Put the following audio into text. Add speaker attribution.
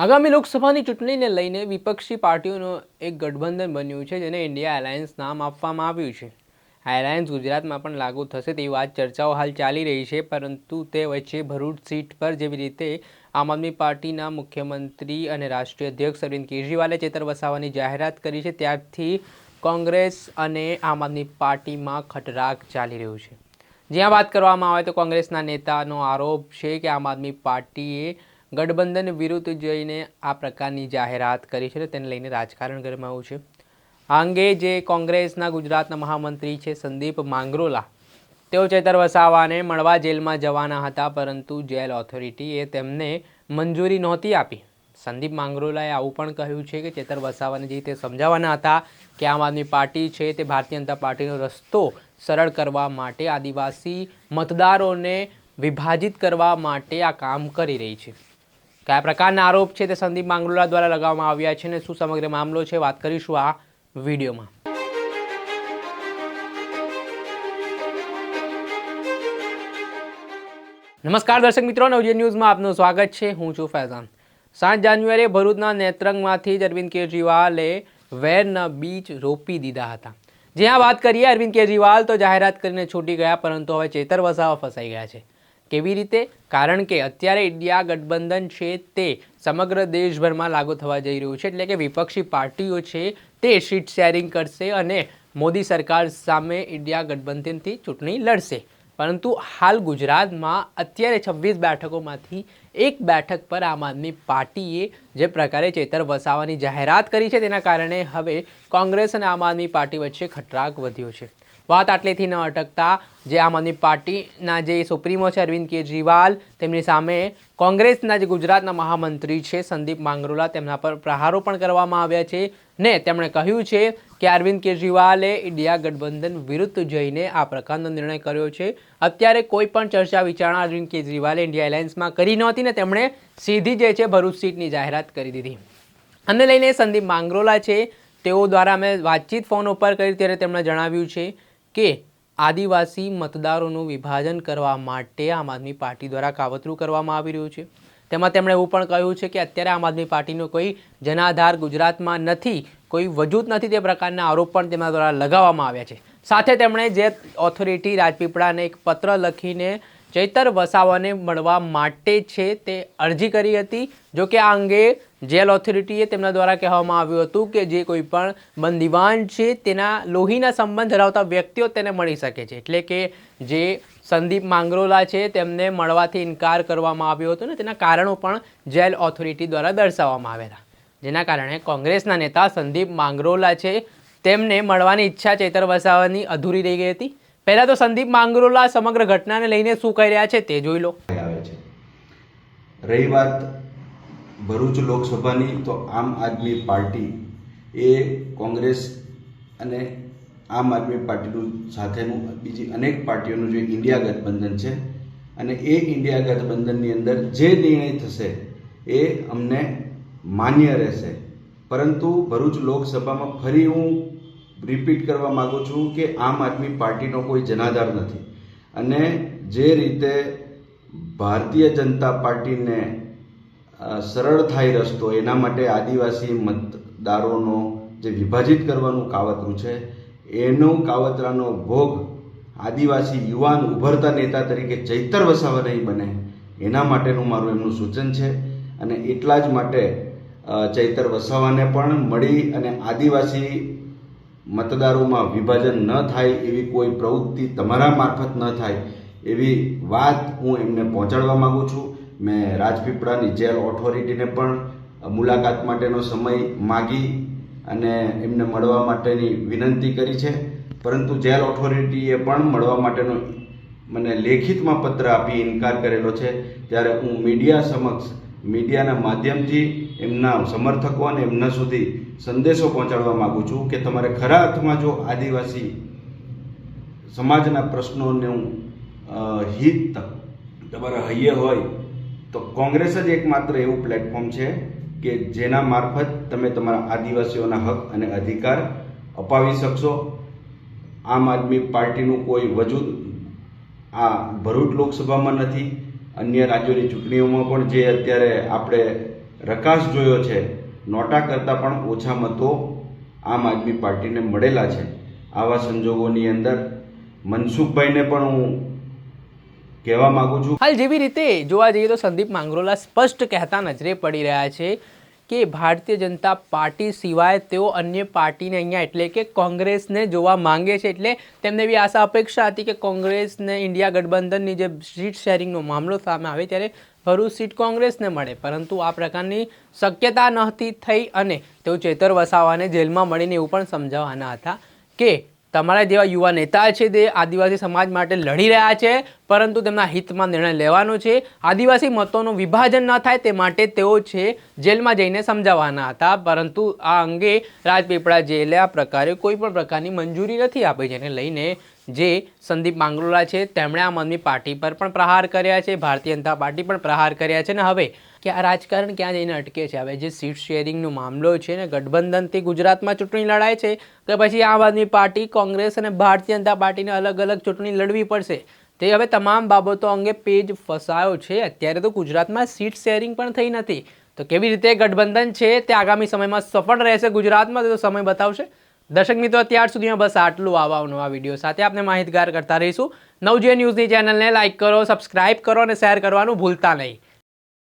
Speaker 1: આગામી લોકસભાની ચૂંટણીને લઈને વિપક્ષી પાર્ટીઓનું એક ગઠબંધન બન્યું છે, જેને ઇન્ડિયા એલાયન્સ નામ આપવામાં આવ્યું છે. આ એલાયન્સ ગુજરાતમાં પણ લાગુ થશે તેવી વાત ચર્ચાઓ હાલ ચાલી રહી છે, પરંતુ તે વચ્ચે ભરૂચ સીટ પર જેવી રીતે આમ આદમી પાર્ટીના મુખ્યમંત્રી અને રાષ્ટ્રીય અધ્યક્ષ અરવિંદ કેજરીવાલે ચેતર વસાવાની જાહેરાત કરી છે, ત્યારથી કોંગ્રેસ અને આમ આદમી પાર્ટીમાં ખટરાક ચાલી રહ્યું છે. જ્યાં વાત કરવામાં આવે તો કોંગ્રેસના નેતાનો આરોપ છે કે આમ આદમી પાર્ટીએ ગઠબંધન વિરુદ્ધ જઈને આ પ્રકારની જાહેરાત કરી છે તેને લઈને રાજકારણ ગરમાવું છે. આ અંગે જે કોંગ્રેસના ગુજરાતના મહામંત્રી છે સંદીપ માંગરોલા, તેઓ ચેતર વસાવાને મળવા જેલમાં જવાના હતા, પરંતુ જેલ ઓથોરિટીએ તેમને મંજૂરી નહોતી આપી. સંદીપ માંગરોલાએ આવું પણ કહ્યું છે કે ચેતર વસાવાને જે રીતે સમજાવવાના હતા કે આમ આદમી પાર્ટી છે તે ભારતીય જનતા પાર્ટીનો રસ્તો સરળ કરવા માટે આદિવાસી મતદારોને વિભાજિત કરવા માટે આ કામ કરી રહી છે. કયા પ્રકારના આરોપ છે તે સંદીપ માંગરોલા દ્વારા લગાવવામાં આવ્યા છે અને શું સમગ્ર મામલો છે વાત કરીશું આ વિડીયોમાં. નમસ્કાર દર્શક મિત્રો નવજે ન્યૂઝમાં આપનું સ્વાગત છે. હું છું ફૈઝાન. સાત જાન્યુઆરીએ ભરૂચના નેત્રંગમાંથી જ અરવિંદ કેજરીવાલે વેરના બીજ રોપી દીધા હતા. જ્યાં વાત કરીએ અરવિંદ કેજરીવાલ તો જાહેરાત કરીને છૂટી ગયા, પરંતુ હવે ચેતર વસાવા ફસાઈ ગયા છે. કેવી રીતે? કારણ કે અત્યારે ઇન્ડિયા ગઠબંધન છે તે સમગ્ર દેશભરમાં લાગુ થવા જઈ રહ્યું છે. એટલે કે વિપક્ષી પાર્ટીઓ છે તે સીટ શેરિંગ કરશે અને મોદી સરકાર સામે ઇન્ડિયા ગઠબંધનથી ચૂંટણી લડશે. પરંતુ હાલ ગુજરાતમાં અત્યારે છવ્વીસ બેઠકોમાંથી એક બેઠક પર આમ આદમી પાર્ટીએ જે પ્રકારે ચેતર વસાવાની જાહેરાત કરી છે તેના કારણે હવે કોંગ્રેસ અને આમ આદમી પાર્ટી વચ્ચે ખટરાક વધ્યો છે. વાત આટલેથી ન અટકતા. જે આમ આદમી પાર્ટીના જે સુપ્રીમો છે, અરવિંદ કેજરીવાલ, તેમની સામે કોંગ્રેસના જે ગુજરાતના મહામંત્રી છે, સંદીપ માંગરોલા, તેમના પર પ્રહારો પણ કરવામાં આવ્યા છે. ને તેમણે કહ્યું છે કે અરવિંદ કેજરીવાલે ઇન્ડિયા ગઠબંધન વિરુદ્ધ જઈને આ પ્રકારનો નિર્ણય કર્યો છે. અત્યારે કોઈ પણ ચર્ચા વિચારણા અરવિંદ કેજરીવાલે ઇન્ડિયા એલાયન્સમાં કરી નહોતી ને તેમણે સીધી જે છે ભરૂચ સીટની જાહેરાત કરી દીધી. અને લઈને સંદીપ માંગરોલા છે, તેઓ દ્વારા અમે વાતચીત ફોન ઉપર કરી ત્યારે તેમણે જણાવ્યું છે કે આદિવાસી મતદારોનું વિભાજન કરવા માટે આમ આદમી પાર્ટી દ્વારા કાવતરું કરવામાં આવી રહ્યું છે. તેમાં તેમણે એવું પણ કહ્યું છે કે અત્યારે આમ આદમી પાર્ટીનો કોઈ જનાધાર ગુજરાતમાં નથી, કોઈ વજૂદ નથી તે પ્રકારના આરોપ પણ તેમના દ્વારા લગાવવામાં આવ્યા છે. સાથે તેમણે જે ઓથોરિટી રાજપીપળાને એક પત્ર લખીને ચૈતર વસાવાને મળવા માટે છે તે અરજી કરી હતી. જો કે આ અંગે જેલ ઓથોરિટીએ તેમના દ્વારા કહેવામાં આવ્યું હતું કે જે કોઈ પણ બંદીવાન છે તેના લોહીના સંબંધ ધરાવતા વ્યક્તિઓ તેને મળી શકે છે. એટલે કે જે સંદીપ માંગરોલા છે તેમને મળવાથી ઇનકાર કરવામાં આવ્યો હતો ને તેના કારણો પણ જેલ ઓથોરિટી દ્વારા દર્શાવવામાં આવેલા. જેના કારણે કોંગ્રેસના નેતા સંદીપ માંગરોલા છે તેમને મળવાની ઈચ્છા ચેતર વસાવાની અધૂરી રહી ગઈ હતી. પહેલા તો સંદીપ માંગરોલા સમગ્ર ઘટનાને લઈને શું કહી રહ્યા છે તે જોઈ લો.
Speaker 2: રહી વાત ભરૂચ લોકસભાની, તો આમ આદમી પાર્ટી એ કોંગ્રેસ અને આમ આદમી પાર્ટીનું સાથેનું બીજી અનેક પાર્ટીઓનું જે ઇન્ડિયા ગઠબંધન છે અને એ ઇન્ડિયા ગઠબંધનની અંદર જે નિર્ણય થશે એ અમને માન્ય રહેશે. પરંતુ ભરૂચ લોકસભામાં ફરી હું રિપીટ કરવા માગું છું કે આમ આદમી પાર્ટીનો કોઈ જનાધાર નથી. અને જે રીતે ભારતીય જનતા પાર્ટીને સરળ થાય રસ્તો, એના માટે આદિવાસી મતદારોનો જે વિભાજિત કરવાનું કાવતરું છે, એનું કાવતરાનો ભોગ આદિવાસી યુવાન ઉભરતા નેતા તરીકે ચૈતર વસાવા નહીં બને, એના માટેનું મારું એમનું સૂચન છે. અને એટલા જ માટે ચૈતર વસાવાને પણ મળી અને આદિવાસી મતદારોમાં વિભાજન ન થાય એવી કોઈ પ્રવૃત્તિ તમારા મારફત ન થાય એવી વાત હું એમને પહોંચાડવા માગું છું. મેં રાજપીપળાની જેલ ઓથોરિટીને પણ મુલાકાત માટેનો સમય માગી અને એમને મળવા માટેની વિનંતી કરી છે. પરંતુ જેલ ઓથોરિટીએ પણ મળવા માટેનો મને લેખિતમાં પત્ર આપી ઇનકાર કરેલો છે. ત્યારે હું મીડિયા સમક્ષ મીડિયાના માધ્યમથી એમના સમર્થકો અને એમના સુધી સંદેશો પહોંચાડવા માગું છું કે તમારે ખરા અર્થમાં જો આદિવાસી સમાજના પ્રશ્નોનું હિત તમારા હૈયે હોય તો કોંગ્રેસ જ એકમાત્ર એવું પ્લેટફોર્મ છે કે જેના મારફત તમે તમારા આદિવાસીઓના હક અને અધિકાર અપાવી શકશો. આમ આદમી પાર્ટીનું કોઈ વજૂદ આ ભરૂચ લોકસભામાં નથી. અન્ય રાજ્યોની ચૂંટણીઓમાં પણ જે અત્યારે આપણે રકાશ જોયો છે નોટા કરતાં પણ ઓછા મતો આમ આદમી પાર્ટીને મળેલા છે. આવા સંજોગોની અંદર મનસુખભાઈને પણ હું કહેવા માગું છું.
Speaker 1: હાલ જેવી રીતે જોવા જઈએ તો સંદીપ માંગરોલા સ્પષ્ટ કહેતા નજરે પડી રહ્યા છે કે ભારતીય જનતા પાર્ટી સિવાય તેઓ અન્ય પાર્ટીને અહીંયા એટલે કે કોંગ્રેસને જોવા માંગે છે એટલે તેમને એવી આશા અપેક્ષા હતી કે કોંગ્રેસને ઇન્ડિયા ગઠબંધનની જે સીટ શેરિંગનો મામલો સામે આવે ત્યારે ભરૂચ સીટ કોંગ્રેસને મળે. પરંતુ આ પ્રકારની શક્યતા નહોતી થઈ અને તેઓ ચેતર વસાવાને જેલમાં મળીને એવું પણ સમજાવવાના હતા કે તમારા જેવા યુવા નેતા છે તે આદિવાસી સમાજ માટે લડી રહ્યા છે, પરંતુ તેમના હિતમાં નિર્ણય લેવાનો છે. આદિવાસી મતોનું વિભાજન ન થાય તે માટે તેઓ છે જેલમાં જઈને સમજાવવાના હતા. પરંતુ આ અંગે રાજપીપળા જેલે આ પ્રકારે કોઈ પણ પ્રકારની મંજૂરી નથી આપી, જેને લઈને જે સંદીપ માંગરોલા છે, તેમણે આમ આદમી પાર્ટી પર પણ પ્રહાર કર્યા છે, ભારતીય જનતા પાર્ટી પણ પ્રહાર કર્યા છે. ને હવે કે આ રાજકારણ ક્યાં જઈને અટકે છે? હવે જે સીટ શેરિંગનો મામલો છે ને, ગઠબંધનથી ગુજરાતમાં ચૂંટણી લડાય છે કે પછી આમ આદમી પાર્ટી, કોંગ્રેસ અને ભારતીય જનતા પાર્ટીને અલગ અલગ ચૂંટણી લડવી પડશે. તે હવે તમામ બાબતો અંગે પેજ ફસાયો છે. અત્યારે તો ગુજરાતમાં સીટ શેરિંગ પણ થઈ નથી. તો કેવી રીતે ગઠબંધન છે તે આગામી સમયમાં સફળ રહેશે ગુજરાતમાં? તે તો સમય બતાવશે. દર્શક મિત્રો, અત્યાર સુધીમાં બસ આટલું આવા નવા વીડિયો સાથે. આપણે માહિતગાર કરતા રહીશું. નવજીએ ન્યૂઝની ચેનલને લાઇક કરો, સબસ્ક્રાઇબ કરો અને શેર કરવાનું ભૂલતા નહીં.